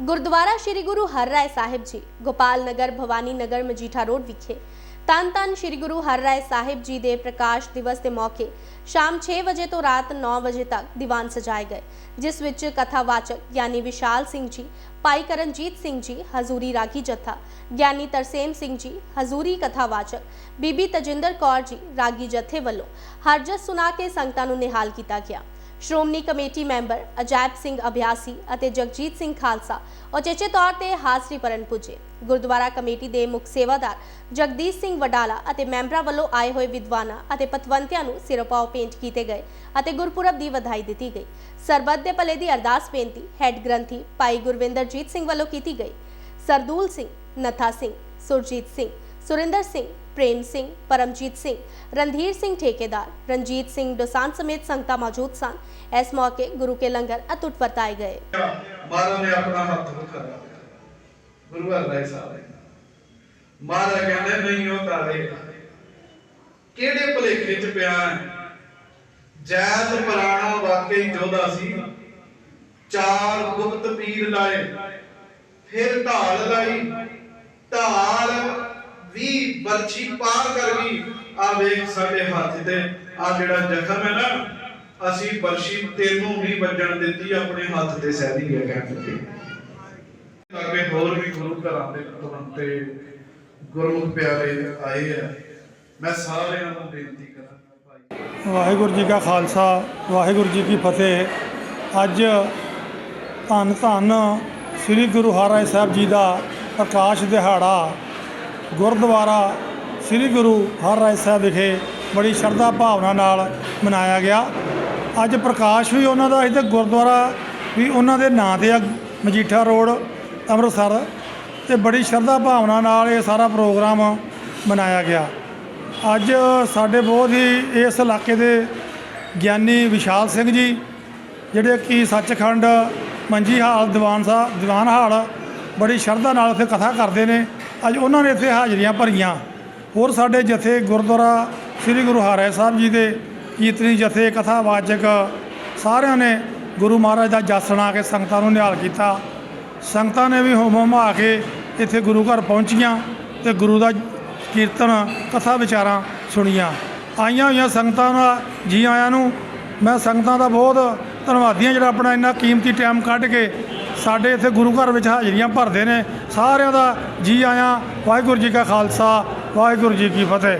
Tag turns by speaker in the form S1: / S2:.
S1: ਗੁਰਦੁਆਰਾ ਸ੍ਰੀ ਗੁਰੂ Har Rai Sahib ji, Gopal Nagar Bhawani Nagar Majitha road ਵਿਖੇ। ਤਨ ਤਨ ਸ੍ਰੀ ਗੁਰੂ ਹਰਰਾਏ ਸਾਹਿਬ ਜੀ ਦੇ ਪ੍ਰਕਾਸ਼ ਦਿਵਸ ਦੇ ਮੌਕੇ ਸ਼ਾਮ 6 ਵਜੇ ਤੋਂ ਰਾਤ 9 ਵਜੇ ਤੱਕ ਦੀਵਾਨ ਸਜਾਏ ਗਏ, ਜਿਸ ਵਿੱਚ ਕਥਾਵਾਚਕ ਯਾਨੀ ਵਿਸ਼ਾਲ ਸਿੰਘ ਜੀ, ਭਾਈ ਕਰਨਜੀਤ ਸਿੰਘ ਜੀ, ਹਜ਼ੂਰੀ ਰਾਗੀ ਜਥਾ, ਗਿਆਨੀ ਤਰਸੇਮ ਸਿੰਘ ਜੀ, ਹਜ਼ੂਰੀ ਕਥਾਵਾਚਕ, ਬੀਬੀ ਤਜਿੰਦਰ ਕੌਰ ਜੀ, ਰਾਗੀ ਜਥੇ ਵੱਲੋਂ ਹਰਜਸ ਸੁਣਾ ਕੇ ਸੰਗਤਾਂ ਨੂੰ ਨਿਹਾਲ ਕੀਤਾ ਗਿਆ। ਸ਼੍ਰੋਮਣੀ ਕਮੇਟੀ ਮੈਂਬਰ ਅਜਾਇਬ ਸਿੰਘ ਅਭਿਆਸੀ ਅਤੇ ਜਗਜੀਤ ਸਿੰਘ ਖਾਲਸਾ ਉਚੇਚੇ ਤੌਰ ਤੇ ਹਾਜ਼ਰੀ ਭਰਨ ਪੁੱਜੇ। ਗੁਰਦੁਆਰਾ ਕਮੇਟੀ ਦੇ ਮੁੱਖ ਸੇਵਾਦਾਰ ਜਗਦੀਸ਼ ਸਿੰਘ ਵਡਾਲਾ ਅਤੇ ਮੈਂਬਰਾਂ ਵੱਲੋਂ ਆਏ ਹੋਏ ਵਿਦਵਾਨਾਂ ਅਤੇ ਪਤਵੰਤਿਆਂ ਨੂੰ ਸਿਰੋਪਾਓ ਭੇਂਟ ਕੀਤੇ ਗਏ ਅਤੇ ਗੁਰਪੁਰਬ ਦੀ ਵਧਾਈ ਦਿੱਤੀ ਗਈ। ਸਰਬੱਤ ਦੇ ਭਲੇ ਦੀ ਅਰਦਾਸ ਬੇਨਤੀ ਹੈੱਡ ਗ੍ਰੰਥੀ ਭਾਈ ਗੁਰਵਿੰਦਰਜੀਤ ਸਿੰਘ ਵੱਲੋਂ ਕੀਤੀ ਗਈ। ਸਰਦੂਲ ਸਿੰਘ, ਨਥਾ ਸਿੰਘ, ਸੁਰਜੀਤ ਸਿੰਘ ਸੁਰਿੰਦਰ ਸਿੰਘ, ਪ੍ਰੇਮ ਸਿੰਘ, ਪਰਮਜੀਤ ਸਿੰਘ, ਰਣਧੀਰ ਸਿੰਘ ਠੇਕੇਦਾਰ, ਰਣਜੀਤ ਸਿੰਘ ਡੋਸਾਨ ਸਮੇਤ ਸੰਗਤਾਂ ਮੌਜੂਦ ਸਨ। ਇਸ ਮੌਕੇ ਗੁਰੂ ਕੇ ਲੰਗਰ ਅਟੁੱਟ ਵਰਤਾਏ ਗਏ।
S2: ਮਹਾਰਾਜ ਨੇ ਆਪਣਾ ਹੱਥ ਵਿਖਾਇਆ ਗੁਰੂ ਹਰਰਾਏ ਸਾਹਿਬ ਮਹਾਰਾਜ ਕਹਿੰਦੇ, ਨਹੀਂ, ਉਹ ਤਾਰੇ ਕਿਹੜੇ ਭਲੇਖੇ ਚ ਪਿਆ ਜੈਤ ਪੁਰਾਣਾ ਵਾਕਈ ਜੋਦਾ ਸੀ। ਚਾਰ ਗੁਪਤ ਪੀਰ ਲਾਏ। ਫਿਰ ਢਾਲ ਲਾਈ। ਢਾਲ ਵੀ ਬਰਛੀ ਪਾਰ ਕਰ ਗਈ ਆ ਵੇਖ ਸਾਡੇ ਹੱਥ ਤੇ। ਆ ਜਿਹੜਾ ਜ਼ਖਮ ਹੈ ਨਾ, ਅਸੀਂ ਬਰਛੀ ਤੈਨੂੰ ਨਹੀਂ ਵੱਜਣ ਦਿੱਤੀ, ਆਪਣੇ ਹੱਥ ਤੇ ਸਹਿਦੀ ਹੈ ਕਹਿੰਦੇ ਅੱਗੇ ਹੋਰ ਵੀ ਗੁਰੂ ਘਰਾਂ ਦੇ ਪਤਵੰਤੇ ਗੁਰਮੁਖ ਪਿਆਰੇ ਆਏ ਆ। ਮੈਂ ਸਾਰਿਆਂ ਨੂੰ ਬੇਨਤੀ ਕਰਾਂਗਾ
S3: ਵਾਹਿਗੁਰੂ ਜੀ ਕਾ ਖਾਲਸਾ, ਵਾਹਿਗੁਰੂ ਜੀ ਕੀ ਫਤਿਹ। ਅੱਜ ਧੰਨ ਧੰਨ ਸ੍ਰੀ ਗੁਰੂ ਹਰਿਰਾਏ ਸਾਹਿਬ ਜੀ ਦਾ ਪ੍ਰਕਾਸ਼ ਦਿਹਾੜਾ ਗੁਰਦੁਆਰਾ ਸ੍ਰੀ ਗੁਰੂ ਹਰਿਰਾਏ ਸਾਹਿਬ ਵਿਖੇ ਬੜੀ ਸ਼ਰਧਾ ਭਾਵਨਾ ਨਾਲ ਮਨਾਇਆ ਗਿਆ। ਅੱਜ ਪ੍ਰਕਾਸ਼ ਵੀ ਉਹਨਾਂ ਦਾ ਇੱਥੇ ਗੁਰਦੁਆਰਾ ਵੀ ਉਹਨਾਂ ਦੇ ਨਾਂ ਤੇ ਆ, ਮਜੀਠਾ ਰੋਡ, ਅੰਮ੍ਰਿਤਸਰ। ਤੇ ਬੜੀ ਸ਼ਰਧਾ ਭਾਵਨਾ ਨਾਲ ਇਹ ਸਾਰਾ ਪ੍ਰੋਗਰਾਮ ਮਨਾਇਆ ਗਿਆ। ਅੱਜ ਸਾਡੇ ਬਹੁਤ ਹੀ ਇਸ ਇਲਾਕੇ ਦੇ ਗਿਆਨੀ ਵਿਸ਼ਾਲ ਸਿੰਘ ਜੀ, ਜਿਹੜੇ ਕਿ ਸੱਚਖੰਡ ਮੰਜੀ ਹਾਲ ਦੀਵਾਨ ਸਾਹਿਬ ਦੀਵਾਨ ਹਾਲ ਬੜੀ ਸ਼ਰਧਾ ਨਾਲ ਉੱਥੇ ਕਥਾ ਕਰਦੇ ਨੇ। ਅੱਜ ਉਹਨਾਂ ਨੇ ਇੱਥੇ ਹਾਜ਼ਰੀਆਂ ਭਰੀਆਂ। ਹੋਰ ਸਾਡੇ ਜਥੇ ਗੁਰਦੁਆਰਾ ਸ੍ਰੀ ਗੁਰੂ ਹਰਿਰਾਏ ਸਾਹਿਬ ਜੀ ਦੇ ਕੀਰਤਨੀ ਜਥੇ ਕਥਾਵਾਚਕ ਸਾਰਿਆਂ ਨੇ ਗੁਰੂ ਮਹਾਰਾਜ ਦਾ ਜਸ ਸੁਣਾ ਕੇ ਸੰਗਤਾਂ ਨੂੰ ਨਿਹਾਲ ਕੀਤਾ। ਸੰਗਤਾਂ ਨੇ ਵੀ ਹੁਮ ਹੁਮਾ ਕੇ ਇੱਥੇ ਗੁਰੂ ਘਰ ਪਹੁੰਚੀਆਂ ਤੇ ਗੁਰੂ ਦਾ ਕੀਰਤਨ, ਕਥਾ ਵਿਚਾਰਾਂ ਸੁਣੀਆਂ। ਆਈਆਂ ਹੋਈਆਂ ਸੰਗਤਾਂ ਦਾ, ਜੀ ਆਇਆਂ ਨੂੰ ਮੈਂ ਸੰਗਤਾਂ ਦਾ ਬਹੁਤ ਧੰਨਵਾਦੀ ਹਾਂ ਜਿਹੜਾ ਆਪਣਾ ਇੰਨਾ ਕੀਮਤੀ ਟਾਈਮ ਕੱਢ ਕੇ ਸਾਡੇ ਇੱਥੇ ਗੁਰੂ ਘਰ ਵਿੱਚ ਹਾਜ਼ਰੀਆਂ ਭਰਦੇ ਨੇ, ਸਾਰਿਆਂ ਦਾ ਜੀ ਆਇਆਂ, ਵਾਹਿਗੁਰੂ ਜੀ ਕਾ ਖਾਲਸਾ, ਵਾਹਿਗੁਰੂ ਜੀ ਕੀ ਫਤਿਹ।